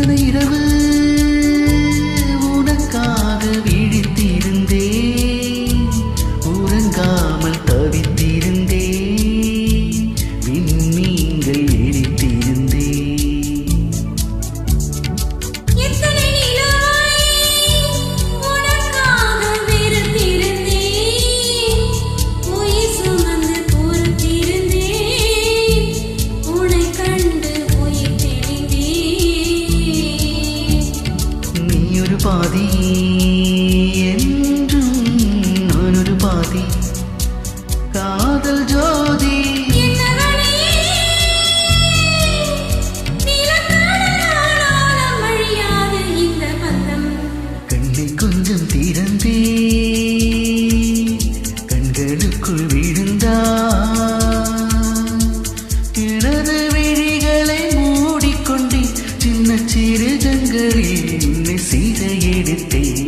கத்தனை இரவு. பாதி என்றும் நானொரு பாதி. காதல் ஜோதி. கண்ணை கொஞ்சம் திறந்தே. கண்களுக்குள் விழுந்தா. எனது விழிகளை மூடிக்கொண்டு. சின்ன சிறு ஜங்களில் என்னை சிரித்தேன்